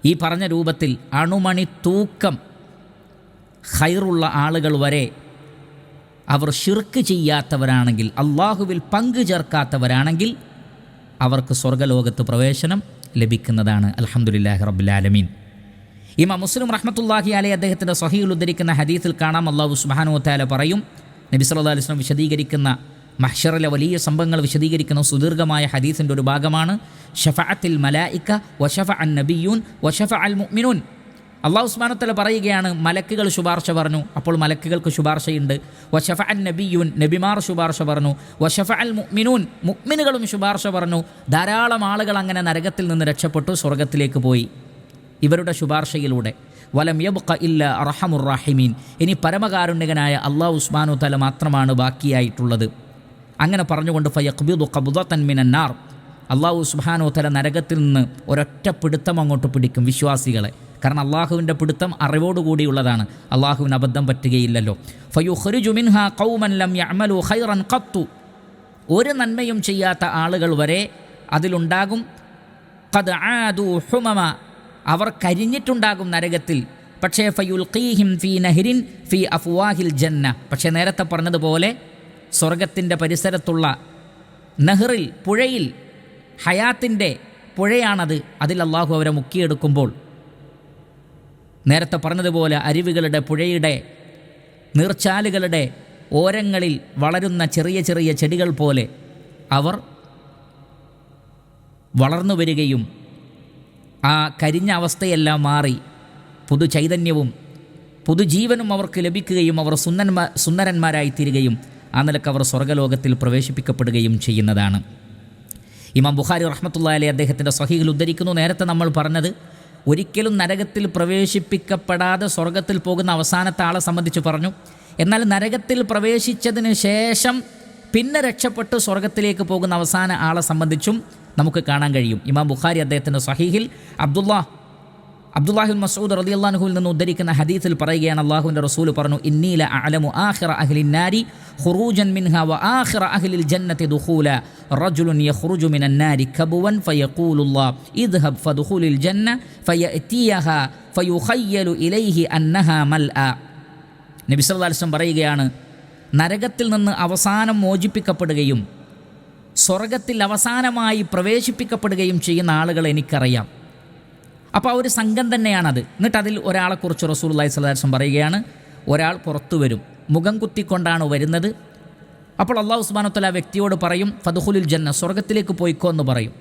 ഈ പറഞ്ഞ രൂപത്തിൽ അണുമണി തൂക്കം ഹൈറുള്ള ആളുകൾ വരെ അവർ ഷിർക്ക് ചെയ്യാത്തവരാണെങ്കിൽ അള്ളാഹുവിൽ പങ്കു ചേർക്കാത്തവരാണെങ്കിൽ അവർക്ക് സ്വർഗലോകത്ത് പ്രവേശനം ലഭിക്കുന്നതാണ്. അലഹമുല്ലാഹി റബ്ബുലാലമീൻ ഇമ മുസ്ലിം റഹ്മത്തുല്ലാഹി അലി അദ്ദേഹത്തിന്റെ സഹീൽ ഉദ്ധരിക്കുന്ന ഹദീസിൽ കാണാം. അള്ളാഹു സുബാനു താല പറയും നബി സല്ലാ അലിസ്ലം വിശദീകരിക്കുന്ന മഹ്ഷറിലെ വലിയ സംഭവങ്ങൾ വിശദീകരിക്കുന്ന സുദീർഘമായ ഹദീസിന്റെ ഒരു ഭാഗമാണ്. ഷഫഅത്തിൽ മലായിക്ക വഷഫ അൻ നബിയൂൻ വഷഫ അൽ മുഅ്മിനൂൻ. അള്ളാഹു ഉസ്മാനത്തല പറയുകയാണ് മലക്കുകൾ ശുപാർശ പറഞ്ഞു. അപ്പോൾ മലക്കുകൾക്ക് ശുപാർശയുണ്ട്. വഷഫ അൻ നബിയൂൻ നബിമാർ ശുപാർശ പറഞ്ഞു. വഷഫ അൽ മുഅ്മിനൂൻ മുഅ്മിനുകളും ശുപാർശ പറഞ്ഞു. ധാരാളം ആളുകൾ അങ്ങനെ നരകത്തിൽ നിന്ന് രക്ഷപ്പെട്ടു സ്വർഗത്തിലേക്ക് പോയി. ഇവരുടെ ശുപാർശയിലൂടെ. വലം യബ്ഖ ഇല്ല അറഹമുറാഹിമീൻ ഇനി പരമകാരുണ്യകനായ അള്ളാഹു ഉസ്മാനു തല മാത്രമാണ് ബാക്കിയായിട്ടുള്ളത്. അങ്ങനെ പറഞ്ഞുകൊണ്ട് ഫയഖ്ബിദു കബുദത്തൻ മിനന്നാർ അള്ളാഹു സുബാനോ തല നരകത്തിൽ നിന്ന് ഒരൊറ്റ പിടുത്തം അങ്ങോട്ട് പിടിക്കും വിശ്വാസികളെ. കാരണം അള്ളാഹുവിന്റെ പിടുത്തം അറിവോടുകൂടിയുള്ളതാണ് അള്ളാഹുവിന് അബദ്ധം പറ്റുകയില്ലല്ലോ. ഫയുഖ്റിജു മിൻഹ ഖൗമൻ ലം യഅമലു ഖൈറൻ ഖത്തു. ഒരു നന്മയും ചെയ്യാത്ത ആളുകൾ വരെ അതിലുണ്ടാകും. കത് ആദു ഹുമമ. അവർ കരിഞ്ഞിട്ടുണ്ടാകും നരകത്തിൽ. പക്ഷേ ഫയുൽ ഫി നഹിരിൻ ഫി അഫ്വാഹിൽ ജന്ന. പക്ഷേ നേരത്തെ പറഞ്ഞതുപോലെ സ്വർഗത്തിന്റെ പരിസരത്തുള്ള നെഹ്റിൽ പുഴയിൽ ഹയാത്തിന്റെ പുഴയാണത്. അതിൽ അള്ളാഹു അവരെ മുക്കിയെടുക്കുമ്പോൾ നേരത്തെ പറഞ്ഞതുപോലെ അരുവികളുടെ പുഴയുടെ നീർച്ചാലുകളുടെ ഓരങ്ങളിൽ വളരുന്ന ചെറിയ ചെറിയ ചെടികൾ പോലെ അവർ വളർന്നു വരികയും ആ കരിഞ്ഞ അവസ്ഥയെല്ലാം മാറി പുതു ചൈതന്യവും പുതുജീവനും അവർക്ക് ലഭിക്കുകയും അവർ സുന്ദന്മാ സുന്ദരന്മാരായി തീരുകയും ആ നിലയ്ക്ക് അവർ സ്വർഗലോകത്തിൽ പ്രവേശിപ്പിക്കപ്പെടുകയും ചെയ്യുന്നതാണ്. ഇമാം ബുഖാരി റഹ്മത്തുള്ള അലി അദ്ദേഹത്തിന്റെ സഹീഹിൽ ഉദ്ധരിക്കുന്നു. നേരത്തെ നമ്മൾ പറഞ്ഞത് ഒരിക്കലും നരകത്തിൽ പ്രവേശിപ്പിക്കപ്പെടാതെ സ്വർഗത്തിൽ പോകുന്ന അവസാനത്തെ ആളെ സംബന്ധിച്ച് പറഞ്ഞു. എന്നാൽ നരകത്തിൽ പ്രവേശിച്ചതിന് ശേഷം പിന്നെ രക്ഷപ്പെട്ട് സ്വർഗത്തിലേക്ക് പോകുന്ന അവസാന ആളെ സംബന്ധിച്ചും നമുക്ക് കാണാൻ കഴിയും. ഇമാം ബുഖാരി അദ്ദേഹത്തിന്റെ സഹീഹിൽ അബ്ദുല്ലാ അബ്ദുല്ലാഹിൽ മസൂദ് റതി അള്ളാഹുവിൽ നിന്ന് ഉദ്ധരിക്കുന്ന ഹദീസിൽ പറയുകയാണ് അള്ളാഹുവിന്റെ റസൂൽ പറഞ്ഞു ഇന്നീല അലമു ആഹിറ അഹ്ലിൻ നാരി ഖുറൂജൻ മിൻഹ വ ആഹിറ അഹ്ലിൽ ജന്നത്തി ദുഖൂല. റജുലുൻ യഖ്റുജു മിനൻ നാരി കബുവൻ ഫയഖൂലുല്ലാ ഇദ്ഹബ് ഫദുഖൂലിൽ ജന്ന ഫയഅതിയഹ ഫയുഖയ്യലു ഇലൈഹി അന്നഹ മൽഅ. നബി സല്ലല്ലാഹു അലൈഹി വസല്ലം പറയുകയാണ് നരകത്തിൽ നിന്ന് അവസാനം മോചിപ്പിക്കപ്പെടുകയും സ്വർഗത്തിൽ അവസാനമായി പ്രവേശിപ്പിക്കപ്പെടുകയും ചെയ്യുന്ന ആളുകൾ എനിക്കറിയാം. അപ്പോൾ ആ ഒരു സംഘം തന്നെയാണത്. എന്നിട്ട് അതിൽ ഒരാളെക്കുറിച്ച് സ്വല്ലല്ലാഹു അലൈഹി വസല്ലം പറയുകയാണ് ഒരാൾ പുറത്തു വരും. മുഖം കുത്തിക്കൊണ്ടാണ് വരുന്നത്. അപ്പോൾ അള്ളാഹു ഉസ്മാനത്തല വ്യക്തിയോട് പറയും ഫതുഹുലുൽ ജന്ന സ്വർഗത്തിലേക്ക് പോയിക്കോ എന്ന് പറയും.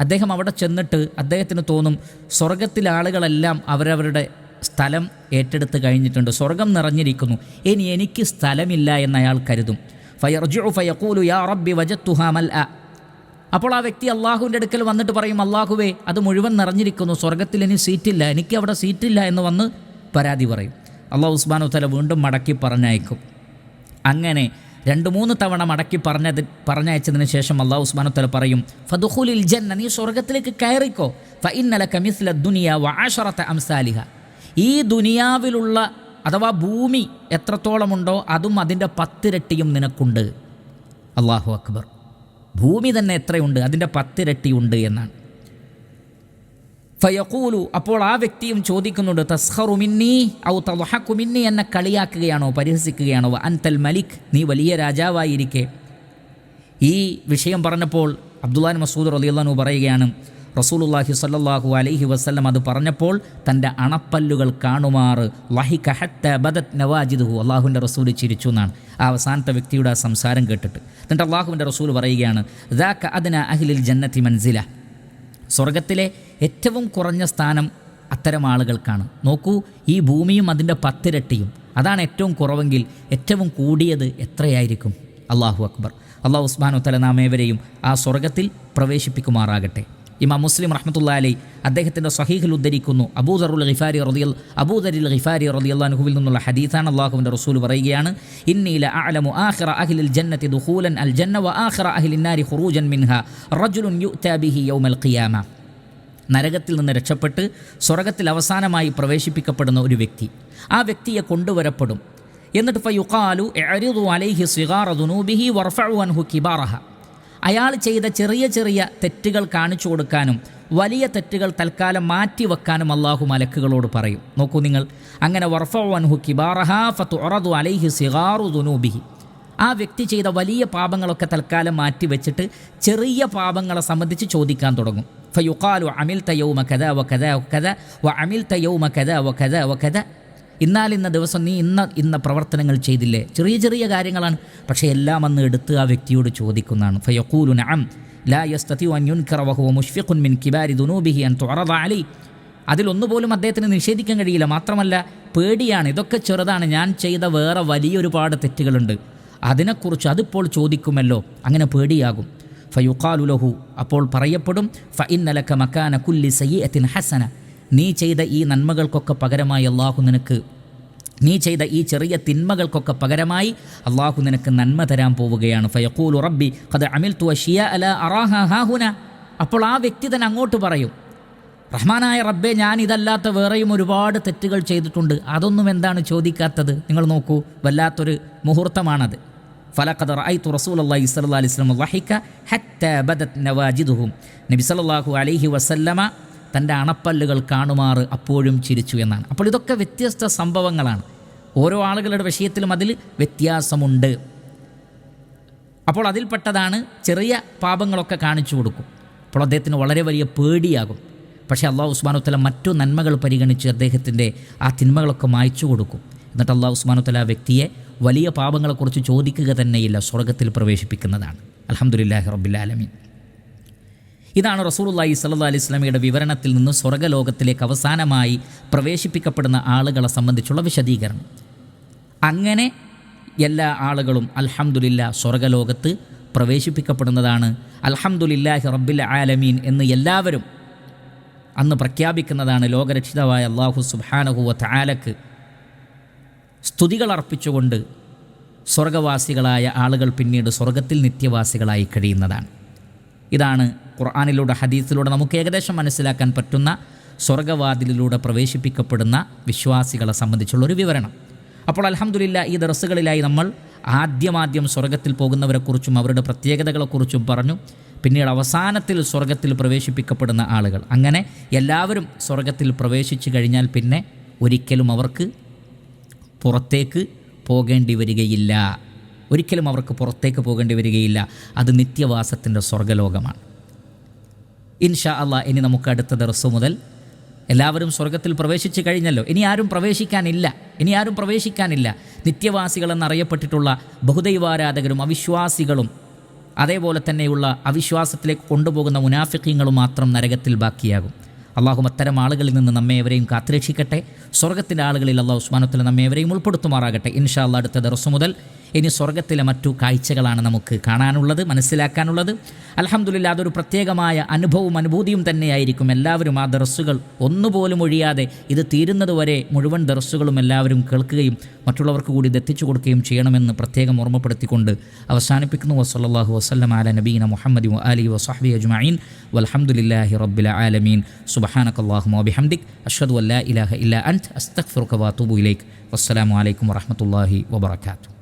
അദ്ദേഹം അവിടെ ചെന്നിട്ട് അദ്ദേഹത്തിന് തോന്നും സ്വർഗത്തിലെ ആളുകളെല്ലാം അവരവരുടെ സ്ഥലം ഏറ്റെടുത്ത് കഴിഞ്ഞിട്ടുണ്ട്. സ്വർഗം നിറഞ്ഞിരിക്കുന്നു. ഇനി എനിക്ക് സ്ഥലമില്ല എന്ന് അയാൾ കരുതും. ഫയർജു ഫയക്കൂലു യാ റബ്ബി വജത്തുഹാ മൽ അപ്പോൾ ആ വ്യക്തി അള്ളാഹുവിന്റെ അടുക്കൽ വന്നിട്ട് പറയും അള്ളാഹുവേ അത് മുഴുവൻ നിറഞ്ഞിരിക്കുന്നു. സ്വർഗത്തിൽ ഇനി സീറ്റില്ല. എനിക്ക് അവിടെ സീറ്റില്ല എന്ന് വന്ന് പരാതി പറയും. അള്ളാഹു ഉസ്മാനു തല വീണ്ടും മടക്കി പറഞ്ഞയക്കും. അങ്ങനെ രണ്ട് മൂന്ന് തവണ മടക്കി പറഞ്ഞത് പറഞ്ഞയച്ചതിന് ശേഷം അള്ളാഹു ഉസ്മാനു തല പറയും ഫതുഹുലിൽ ജന്ന നീ സ്വർഗത്തിലേക്ക് കയറിക്കോ. ഫ ഇന്നല കമിസ്ല ദുനിയ വാഷറത്തെ അംസാലിഹ. ഈ ദുനിയാവിലുള്ള അഥവാ ഭൂമി എത്രത്തോളമുണ്ടോ അതും അതിന്റെ പത്തിരട്ടിയും നിനക്കുണ്ട്. അള്ളാഹു അക്ബർ. ഭൂമി തന്നെ എത്രയുണ്ട്? അതിന്റെ പത്തിരട്ടിയുണ്ട് എന്നാണ്. ഫയക്കൂലു അപ്പോൾ ആ വ്യക്തിയും ചോദിക്കുന്നുണ്ട് തസ്ഹറുമിന്നി ഔ തവഹക്കുമിന്നി എന്നെ കളിയാക്കുകയാണോ പരിഹസിക്കുകയാണോ? അൻതൽ മലിക് നീ വലിയ രാജാവായിരിക്കെ ഈ വിഷയം പറഞ്ഞപ്പോൾ അബ്ദുല്ലാൻ മസൂദ് റലിയുള്ളനു പറയുകയാണ് റസൂലുല്ലാഹി സല്ലല്ലാഹു അലൈഹി വസല്ലം അത് പറഞ്ഞപ്പോൾ തന്റെ അണപ്പല്ലുകൾ കാണുമാറ്. വഹി കഹത്ത ബദത് നവാജിദുഹു. അള്ളാഹുവിന്റെ റസൂൽ ചിരിച്ചു എന്നാണ്. ആ അവസാനത്തെ വ്യക്തിയുടെ ആ സംസാരം കേട്ടിട്ട്. എന്നിട്ട് അള്ളാഹുവിന്റെ റസൂൽ പറയുകയാണ് ദാക്ക അതിന അഹ്ലിൽ ജന്നത്തി മൻസില. സ്വർഗത്തിലെ ഏറ്റവും കുറഞ്ഞ സ്ഥാനം അത്തരം ആളുകൾക്കാണ്. നോക്കൂ ഈ ഭൂമിയും അതിന്റെ പത്തിരട്ടിയും. അതാണ് ഏറ്റവും കുറവെങ്കിൽ ഏറ്റവും കൂടിയത് എത്രയായിരിക്കും? അള്ളാഹു അക്ബർ. അള്ളാഹു ഉസ്മാനു തല നാമേവരെയും ആ സ്വർഗത്തിൽ പ്രവേശിപ്പിക്കുമാറാകട്ടെ. ഇമാം മുസ്ലിം റഹ്മത്തുള്ള അലൈ അദ്ദേഹത്തിന്റെ സഹീഹിൽ ഉദ്ധരിക്കുന്നു. അബൂദറുൽ ഖിഫാരി റദിയൽ അബൂദരിൽ ഖിഫാരി റദിയല്ലാൻഹുവിൽ നിന്നുള്ള ഹദീസാണ് അള്ളാഹുവിന്റെ റസൂൽ പറയുകയാണ്. ഇന്നീല അലമു ആഖിറ അഹ്ലിൽ ജന്നത്തി ദുഖൂലൻ അൽ ജന്ന വ ആഖിറ അഹ്ലിൻ നാരി ഖുറൂജൻ മിൻഹ റജുലുൻ യുഅ്താ ബിഹി യൗമൽ ഖിയാമ. നരകത്തിൽ നിന്ന് രക്ഷപ്പെട്ട് സ്വർഗത്തിൽ അവസാനമായി പ്രവേശിപ്പിക്കപ്പെടുന്ന ഒരു വ്യക്തി. ആ വ്യക്തിയെ കൊണ്ടുവരപ്പെടും. എന്നിട്ട് ഫയുഖാലു എറിതു അലൈഹി സിഗാറ ദുനൂബിഹി വർഫഉ അൻഹു കിബാറഹ. അയാൾ ചെയ്ത ചെറിയ ചെറിയ തെറ്റുകൾ കാണിച്ചു കൊടുക്കാനും വലിയ തെറ്റുകൾ തൽക്കാലം മാറ്റിവെക്കാനും അള്ളാഹു മലക്കുകളോട് പറയും. നോക്കൂ നിങ്ങൾ. അങ്ങനെ അലൈഹി ആ വ്യക്തി ചെയ്ത വലിയ പാപങ്ങളൊക്കെ തൽക്കാലം മാറ്റി വെച്ചിട്ട് ചെറിയ പാപങ്ങളെ സംബന്ധിച്ച് ചോദിക്കാൻ തുടങ്ങും. ഫയുക്കാലു അമിൽ തയൗമ കഥ വ കഥ കഥ വ അമിൽ തയൗമ കഥ വ കഥ വ കഥ ഇന്നാൽ ഇന്ന ദിവസം നീ ഇന്ന ഇന്ന പ്രവർത്തനങ്ങൾ ചെയ്തില്ലേ? ചെറിയ ചെറിയ കാര്യങ്ങളാണ്. പക്ഷേ എല്ലാം അന്ന് എടുത്ത് ആ വ്യക്തിയോട് ചോദിക്കുന്നതാണ്. ഫയക്കൂലു നഅം ലാ യസ്തതി അൻ യുൻകറ വഹുവ മുഷ്ഫിഖുൻ മിൻ കിബാരി ദുനൂബിഹി അൻ തുറദ അലി. അതിലൊന്നുപോലും അദ്ദേഹത്തിന് നിഷേധിക്കാൻ കഴിയില്ല. മാത്രമല്ല പേടിയാണ്. ഇതൊക്കെ ചെറുതാണ്. ഞാൻ ചെയ്ത വേറെ വലിയൊരുപാട് തെറ്റുകളുണ്ട്. അതിനെക്കുറിച്ച് അതിപ്പോൾ ചോദിക്കുമല്ലോ. അങ്ങനെ പേടിയാകും. ഫയുഖാലുലഹു അപ്പോൾ പറയപ്പെടും ഫ ഇന്നലക്ക മക്കാന കുല്ലി സയ്യത്തിൻ ഹസന. നീ ചെയ്ത ഈ നന്മകൾക്കൊക്കെ പകരമായി അള്ളാഹു നിനക്ക് നീ ചെയ്ത ഈ ചെറിയ തിന്മകൾക്കൊക്കെ പകരമായി അള്ളാഹു നിനക്ക് നന്മ തരാൻ പോവുകയാണ്. ഫയഖൂലു റബ്ബി അമിൽ അമിൽതു അഷിയ അല അറാഹ അപ്പോൾ ആ വ്യക്തി തന്നെ അങ്ങോട്ട് പറയും റഹ്മാനായ റബ്ബെ ഞാൻ ഇതല്ലാത്ത വേറെയും ഒരുപാട് തെറ്റുകൾ ചെയ്തിട്ടുണ്ട്. അതൊന്നും എന്താണ് ചോദിക്കാത്തത്? നിങ്ങൾ നോക്കൂ വല്ലാത്തൊരു മുഹൂർത്തമാണത്. ഫലഖദ് റഅയ്തു റസൂലുള്ളാഹി സ്വല്ലല്ലാഹി അലൈഹി വസല്ലം വഹിക ഹത്ത ബദത് നവാജിദുഹും. നബി സല്ലല്ലാഹു അലൈഹി വസല്ലമ തന്റെ അണപ്പല്ലുകൾ കാണുമാറ് അപ്പോഴും ചിരിച്ചു എന്നാണ്. അപ്പോൾ ഇതൊക്കെ വ്യത്യസ്ത സംഭവങ്ങളാണ്. ഓരോ ആളുകളുടെ വിഷയത്തിലും അതിൽ വ്യത്യാസമുണ്ട്. അപ്പോൾ അതിൽപ്പെട്ടതാണ് ചെറിയ പാപങ്ങളൊക്കെ കാണിച്ചു കൊടുക്കും. അപ്പോൾ അദ്ദേഹത്തിന് വളരെ വലിയ പേടിയാകും. പക്ഷേ അള്ളാഹു ഉസ്മാനുത്തല മറ്റു നന്മകൾ പരിഗണിച്ച് അദ്ദേഹത്തിന്റെ ആ തിന്മകളൊക്കെ മായ്ച്ചു കൊടുക്കും. എന്നിട്ട് അള്ളാഹു ഉസ്മാനുത്തല ആ വ്യക്തിയെ വലിയ പാപങ്ങളെക്കുറിച്ച് ചോദിക്കുക തന്നെയില്ല സ്വർഗത്തിൽ പ്രവേശിപ്പിക്കുന്നതാണ്. അലഹമുല്ലാഹി റബ്ബുലാലമീൻ ഇതാണ് റസൂലുള്ളാഹി സല്ലാ അലൈഹി സ്വലമിയുടെ വിവരണത്തിൽ നിന്ന് സ്വർഗലോകത്തിലേക്ക് അവസാനമായി പ്രവേശിപ്പിക്കപ്പെടുന്ന ആളുകളെ സംബന്ധിച്ചുള്ള വിശദീകരണം. അങ്ങനെ എല്ലാ ആളുകളും അൽഹമുല്ല സ്വർഗലോകത്ത് പ്രവേശിപ്പിക്കപ്പെടുന്നതാണ്. അൽഹംദുലില്ലാഹി റബ്ബിൽ ആലമീൻ എന്ന് എല്ലാവരും അന്ന് പ്രഖ്യാപിക്കുന്നതാണ് ലോകരക്ഷിതാവായ അള്ളാഹു സുബാനഹുവ താലക്ക് സ്തുതികൾ അർപ്പിച്ചുകൊണ്ട് സ്വർഗവാസികളായ ആളുകൾ പിന്നീട് സ്വർഗത്തിൽ നിത്യവാസികളായി കഴിയുന്നതാണ്. ഇതാണ് ഖുർആാനിലൂടെ ഹദീസിലൂടെ നമുക്ക് ഏകദേശം മനസ്സിലാക്കാൻ പറ്റുന്ന സ്വർഗവാതിലിലൂടെ പ്രവേശിപ്പിക്കപ്പെടുന്ന വിശ്വാസികളെ സംബന്ധിച്ചുള്ള ഒരു വിവരണം. അപ്പോൾ അലഹമുല്ല ഈ ദറസുകളിലായി നമ്മൾ ആദ്യമാദ്യം സ്വർഗത്തിൽ പോകുന്നവരെക്കുറിച്ചും അവരുടെ പ്രത്യേകതകളെക്കുറിച്ചും പറഞ്ഞു. പിന്നീട് അവസാനത്തിൽ സ്വർഗത്തിൽ പ്രവേശിപ്പിക്കപ്പെടുന്ന ആളുകൾ. അങ്ങനെ എല്ലാവരും സ്വർഗത്തിൽ പ്രവേശിച്ചു കഴിഞ്ഞാൽ പിന്നെ ഒരിക്കലും അവർക്ക് പുറത്തേക്ക് പോകേണ്ടി വരികയില്ല. ഒരിക്കലും അവർക്ക് പുറത്തേക്ക് പോകേണ്ടി വരികയില്ല. അത് നിത്യവാസത്തിന്റെ സ്വർഗലോകമാണ് ഇൻഷാ അള്ളാ ഇനി നമുക്ക് അടുത്ത ദിവസം മുതൽ എല്ലാവരും സ്വർഗത്തിൽ പ്രവേശിച്ചു കഴിഞ്ഞല്ലോ. ഇനി ആരും പ്രവേശിക്കാനില്ല. ഇനി ആരും പ്രവേശിക്കാനില്ല. നിത്യവാസികളെന്നറിയപ്പെട്ടിട്ടുള്ള ബഹുദൈവാരാധകരും അവിശ്വാസികളും അതേപോലെ തന്നെയുള്ള അവിശ്വാസത്തിലേക്ക് കൊണ്ടുപോകുന്ന മുനാഫിക്കങ്ങളും മാത്രം നരകത്തിൽ ബാക്കിയാകും. അള്ളാഹു അത്തരം ആളുകളിൽ നിന്ന് നമ്മെ എവരെയും കാത്തുരക്ഷിക്കട്ടെ. സ്വർഗത്തിന്റെ ആളുകളിൽ അള്ളാഹു ഉസ്മാനത്തിൽ നമ്മെ എവരെയും ഉൾപ്പെടുത്തുമാറാകട്ടെ. ഇൻഷാ അള്ളാഹ് അടുത്ത ദിവസം മുതൽ ഇനി സ്വർഗത്തിലെ മറ്റു കാഴ്ചകളാണ് നമുക്ക് കാണാനുള്ളത് മനസ്സിലാക്കാനുള്ളത്. അലഹമുല്ല അതൊരു പ്രത്യേകമായ അനുഭവവും അനുഭൂതിയും തന്നെയായിരിക്കും. എല്ലാവരും ആ ദർസുകൾ ഒന്നുപോലും ഒഴിയാതെ ഇത് തീരുന്നതുവരെ മുഴുവൻ ദർസുകളും എല്ലാവരും കേൾക്കുകയും മറ്റുള്ളവർക്ക് കൂടി ഇത് എത്തിച്ചു കൊടുക്കുകയും ചെയ്യണമെന്ന് പ്രത്യേകം ഓർമ്മപ്പെടുത്തിക്കൊണ്ട് അവസാനിപ്പിക്കുന്നു. വസല്ലാഹു വസ്ലം ആല നബീന മുഹമ്മദ് അലി വസാഹബി അജ്മീൻ വലഹമുല്ലാഹി റബ്ബിൽ ആലമീൻ. സുബഹാനക്കല്ലാഹു മൊബിഹംദിക് അഷദ് അല്ലാ ഇലാഹ ഇല്ല അൻത്. അസ്തഖ് ഫുർഖ വാത്തൂബു ഇലേക്ക് വസ്സലാമു അലൈക്കും വറഹമത്തല്ലാഹി വബർക്കാത്തു